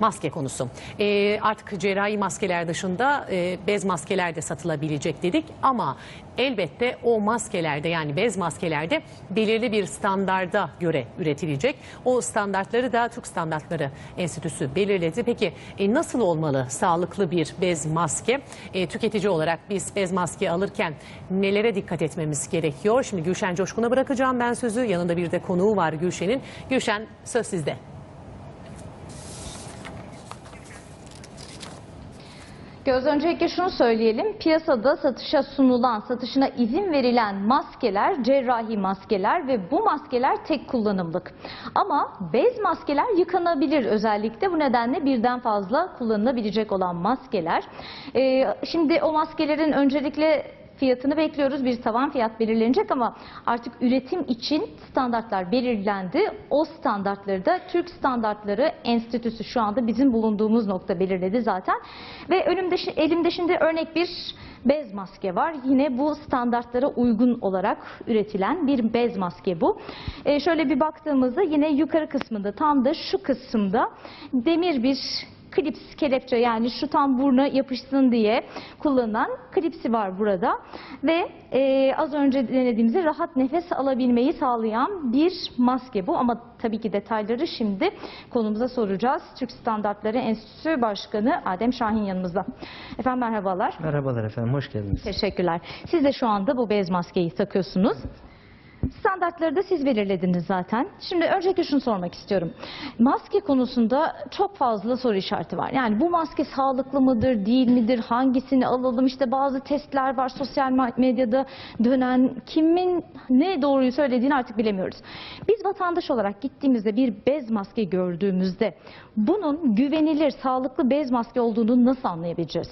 Maske konusu. E, artık cerrahi maskeler dışında e, bez maskeler de satılabilecek dedik ama elbette o maskelerde yani bez maskelerde belirli bir standarda göre üretilecek. O standartları da Türk Standartları Enstitüsü belirledi. Peki e, nasıl olmalı sağlıklı bir bez maske? E, tüketici olarak biz bez maske alırken nelere dikkat etmemiz gerekiyor? Şimdi Gülşen Coşkun'a bırakacağım ben sözü. Yanında bir de konuğu var Gülşen'in. Gülşen söz sizde. Göz öncelikle şunu söyleyelim. Piyasada satışa sunulan, satışına izin verilen maskeler cerrahi maskeler ve bu maskeler tek kullanımlık. Ama bez maskeler yıkanabilir özellikle bu nedenle birden fazla kullanılabilecek olan maskeler. Ee, şimdi o maskelerin öncelikle fiyatını bekliyoruz. Bir tavan fiyat belirlenecek ama artık üretim için standartlar belirlendi. O standartları da Türk Standartları Enstitüsü şu anda bizim bulunduğumuz nokta belirledi zaten. Ve önümde elimde şimdi örnek bir bez maske var. Yine bu standartlara uygun olarak üretilen bir bez maske bu. Ee, şöyle bir baktığımızda yine yukarı kısmında tam da şu kısımda demir bir klips kelepçe yani şu tam buruna yapışsın diye kullanılan klipsi var burada ve e, az önce denediğimizde rahat nefes alabilmeyi sağlayan bir maske bu ama tabii ki detayları şimdi konumuza soracağız. Türk Standartları Enstitüsü Başkanı Adem Şahin yanımızda. Efendim merhabalar. Merhabalar efendim, hoş geldiniz. Teşekkürler. Siz de şu anda bu bez maskeyi takıyorsunuz. Standartları da siz belirlediniz zaten. Şimdi öncelikle şunu sormak istiyorum. Maske konusunda çok fazla soru işareti var. Yani bu maske sağlıklı mıdır, değil midir, hangisini alalım? İşte bazı testler var sosyal medyada dönen. Kimin ne doğruyu söylediğini artık bilemiyoruz. Biz vatandaş olarak gittiğimizde bir bez maske gördüğümüzde bunun güvenilir, sağlıklı bez maske olduğunu nasıl anlayabileceğiz?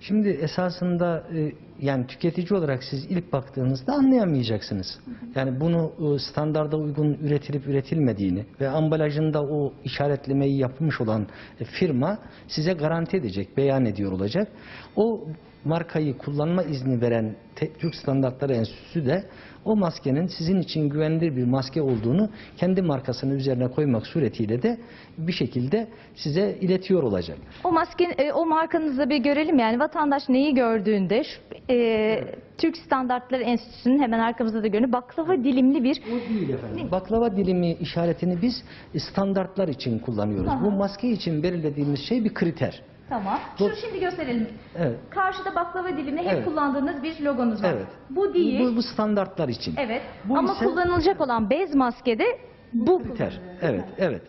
Şimdi esasında e, yani tüketici olarak siz ilk baktığınızda anlayamayacaksınız. Yani bunu e, standarda uygun üretilip üretilmediğini ve ambalajında o işaretlemeyi yapmış olan e, firma size garanti edecek, beyan ediyor olacak. O markayı kullanma izni veren Türk Standartları Enstitüsü de o maskenin sizin için güvenilir bir maske olduğunu kendi markasının üzerine koymak suretiyle de bir şekilde size iletiyor olacak. O masken, e, o markanızı bir görelim yani vatandaş neyi gördüğünde şu, e, Türk Standartları Enstitüsü'nün hemen arkamızda da görünüyor baklava dilimli bir O değil efendim. Baklava dilimi işaretini biz standartlar için kullanıyoruz. Bu maske için belirlediğimiz şey bir kriter. Tamam. Şunu şimdi gösterelim. Evet. Karşıda baklava dilimli hep Evet. kullandığınız bir logonuz var. Evet. Bu değil. Bu, bu standartlar için. evet. Bu Ama ise- kullanılacak olan bez maskede bu Kriter. Evet, evet.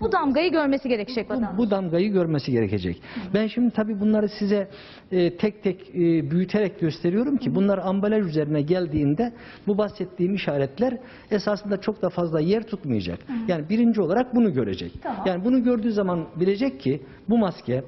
bu damgayı görmesi gerekecek Bu, vatandaş. bu damgayı görmesi gerekecek. Ben şimdi tabii bunları size e, tek tek e, büyüterek gösteriyorum ki bunlar ambalaj üzerine geldiğinde bu bahsettiğim işaretler esasında çok da fazla yer tutmayacak. Yani birinci olarak bunu görecek. Tamam. Yani bunu gördüğü zaman bilecek ki bu maske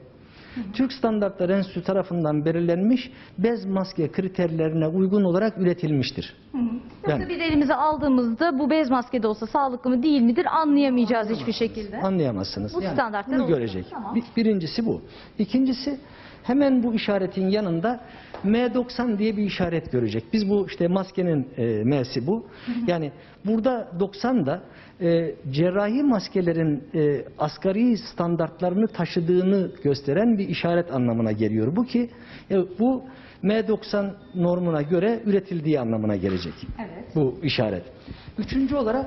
Türk Standartları Enstitüsü tarafından belirlenmiş bez maske kriterlerine uygun olarak üretilmiştir. Yoksa Yani- bir elimize aldığımızda bu bez maske de olsa sağlıklı mı değil midir anlayamayacağız hiçbir şekilde. Anlayamazsınız. Bu standartlar bunu olsun. görecek. Tamam. Bir- birincisi bu. İkincisi hemen bu işaretin yanında M90 diye bir işaret görecek. Biz bu işte maskenin e, M'si bu. Yani burada 90 da e, cerrahi maskelerin e, asgari standartlarını taşıdığını gösteren bir işaret anlamına geliyor. Bu ki e, bu M90 normuna göre üretildiği anlamına gelecek. Evet. Bu işaret. Üçüncü olarak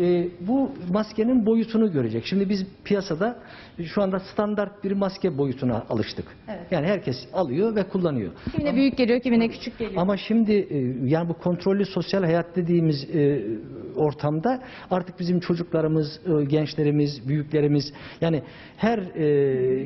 e, bu maskenin boyutunu görecek. Şimdi biz piyasada şu anda standart bir maske boyutuna alıştık. Evet. Yani herkes alıyor ve kullanıyor. Kimine büyük geliyor, kimine küçük geliyor. Ama şimdi e, yani bu kontrollü sosyal hayat dediğimiz e, ortamda artık bizim çocuklarımız, e, gençlerimiz, büyüklerimiz yani her e,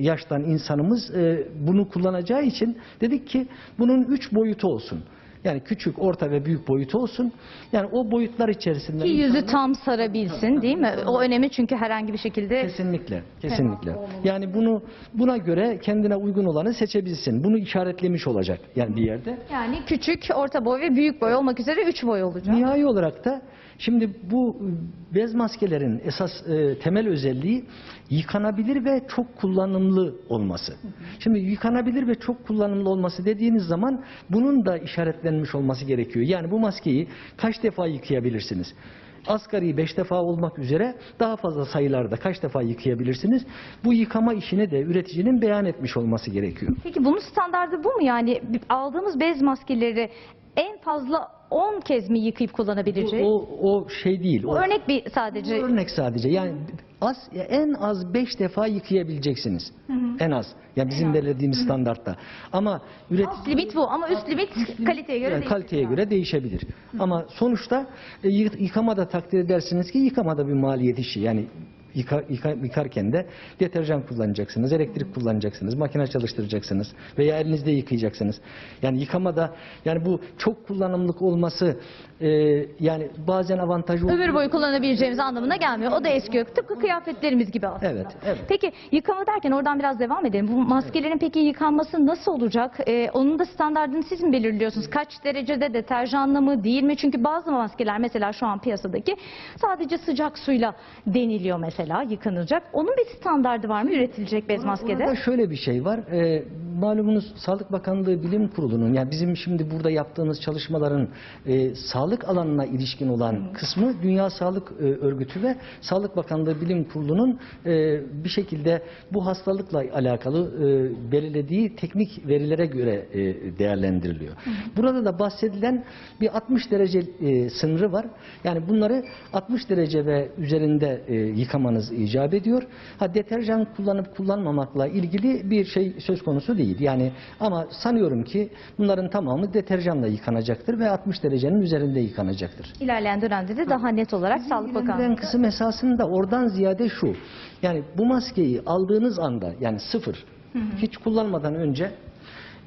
yaştan insanımız e, bunu kullanacağı için dedik ki bunun üç boyutu olsun. Yani küçük, orta ve büyük boyutu olsun. Yani o boyutlar içerisinde Ki yüzü insanlar- tam sarabilsin değil mi? O önemli çünkü herhangi bir şekilde Kesinlikle, kesinlikle. Yani bunu buna göre kendine uygun olanı seçebilsin. Bunu işaretlemiş olacak yani bir yerde. yani küçük, orta boy ve büyük boy olmak üzere 3 boy olacak. Nihai olarak da şimdi bu bez maskelerin esas e, temel özelliği yıkanabilir ve çok kullanımlı olması. Şimdi yıkanabilir ve çok kullanımlı olması dediğiniz zaman bunun da işaretlenmiş olması gerekiyor. Yani bu maskeyi kaç defa yıkayabilirsiniz? asgari 5 defa olmak üzere daha fazla sayılarda kaç defa yıkayabilirsiniz? Bu yıkama işini de üreticinin beyan etmiş olması gerekiyor. Peki bunun standardı bu mu? Yani aldığımız bez maskeleri en fazla 10 kez mi yıkayıp kullanabileceğiz? O, o şey değil. O, örnek bir sadece. Bu örnek sadece. Yani az en az 5 defa yıkayabileceksiniz. En az. Yani bizim belirlediğimiz standartta. Ama üretici Üst limit bu ama üst limit kaliteye göre yani değişir. kaliteye göre değişebilir. Ama sonuçta e, yı- yıkamada takdir edersiniz ki yıkamada bir maliyet işi. Yani yıka, yıka- yıkarken de deterjan kullanacaksınız, elektrik kullanacaksınız, makine çalıştıracaksınız veya elinizde yıkayacaksınız. Yani yıkamada yani bu çok kullanımlık olması e, yani bazen avantajı Ömür boyu kullanabileceğimiz anlamına gelmiyor. O da eskiyor. Tıpkı kıyafetlerimiz gibi aslında. Evet, evet. Peki yıkama derken oradan biraz devam edelim. Bu maskelerin peki yıkanması nasıl olacak? Ee, onun da standartını siz mi belirliyorsunuz? Kaç derecede deterjanla mı değil mi? Çünkü bazı maskeler mesela şu an piyasadaki sadece sıcak suyla deniliyor mesela yıkanacak. Onun bir standardı var mı üretilecek bez maskede? Orada şöyle bir şey var. Ee, malumunuz Sağlık Bakanlığı Bilim Kurulu'nun yani bizim şimdi burada yaptığımız çalışmaların e, sağlık alanına ilişkin olan kısmı Dünya Sağlık e, Örgütü ve Sağlık Bakanlığı Bilim Kurulu'nun e, bir şekilde bu hastalıkla alakalı e, belirlediği teknik verilere göre e, değerlendiriliyor. Burada da bahsedilen bir 60 derece e, sınırı var. Yani bunları 60 derece ve üzerinde e, yıkamanız icap ediyor. Ha deterjan kullanıp kullanmamakla ilgili bir şey söz konusu değil. Yani ama sanıyorum ki bunların tamamı deterjanla yıkanacaktır ve 60 derecenin üzerinde yıkanacaktır. İlerleyen dönemde de daha net olarak Sağlık İlgilendiren Bakanlığı. kısım esasında oradan ziyade şu. Yani bu maskeyi aldığınız anda yani sıfır hiç kullanmadan önce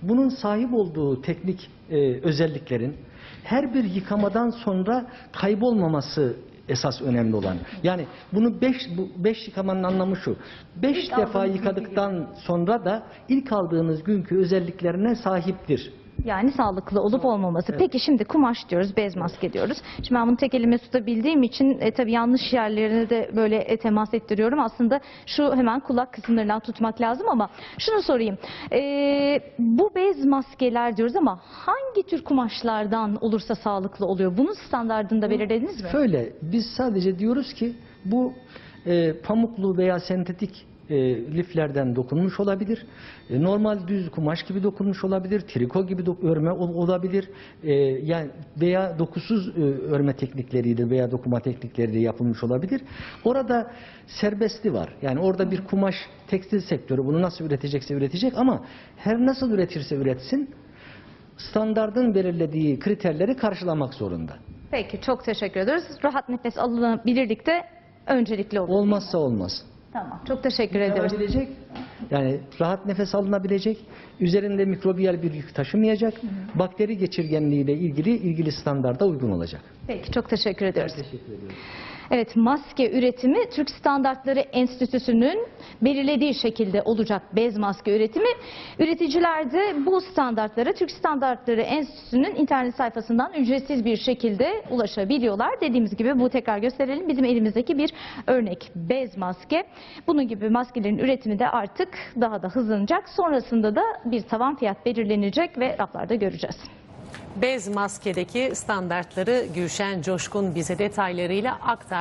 bunun sahip olduğu teknik e, özelliklerin her bir yıkamadan sonra kaybolmaması esas önemli olan. Yani bunu 5 bu 5 yıkamanın anlamı şu. 5 defa yıkadıktan sonra da ilk aldığınız günkü özelliklerine sahiptir. Yani sağlıklı olup olmaması. Peki şimdi kumaş diyoruz, bez maske diyoruz. Şimdi ben bunu tek elime tutabildiğim için e, tabii yanlış yerlerine de böyle e, temas ettiriyorum. Aslında şu hemen kulak kısımlarından tutmak lazım ama şunu sorayım. E, bu bez maskeler diyoruz ama hangi tür kumaşlardan olursa sağlıklı oluyor? Bunun standartını da belirlediniz mi? Şöyle biz sadece diyoruz ki bu e, pamuklu veya sentetik e, liflerden dokunmuş olabilir. E, normal düz kumaş gibi dokunmuş olabilir. Triko gibi örme ol- olabilir. E, yani veya dokusuz e, örme teknikleriyle veya dokuma teknikleriyle yapılmış olabilir. Orada serbestli var. Yani orada bir kumaş tekstil sektörü bunu nasıl üretecekse üretecek ama her nasıl üretirse üretsin standardın belirlediği kriterleri karşılamak zorunda. Peki çok teşekkür ederiz. Rahat nefes alınabilirlik de öncelikli olur. Olmazsa olmaz. Tamam. Çok teşekkür ediyoruz. Alabilecek, yani rahat nefes alınabilecek, üzerinde mikrobiyal bir yük taşımayacak, bakteri geçirgenliğiyle ilgili ilgili standarda uygun olacak. Peki çok teşekkür ediyoruz. Teşekkür ediyorum. Evet, maske üretimi Türk Standartları Enstitüsü'nün belirlediği şekilde olacak bez maske üretimi. Üreticiler de bu standartlara Türk Standartları Enstitüsü'nün internet sayfasından ücretsiz bir şekilde ulaşabiliyorlar. Dediğimiz gibi bu tekrar gösterelim. Bizim elimizdeki bir örnek bez maske. Bunun gibi maskelerin üretimi de artık daha da hızlanacak. Sonrasında da bir tavan fiyat belirlenecek ve raflarda göreceğiz. Bez maskedeki standartları Gülşen Coşkun bize detaylarıyla aktar.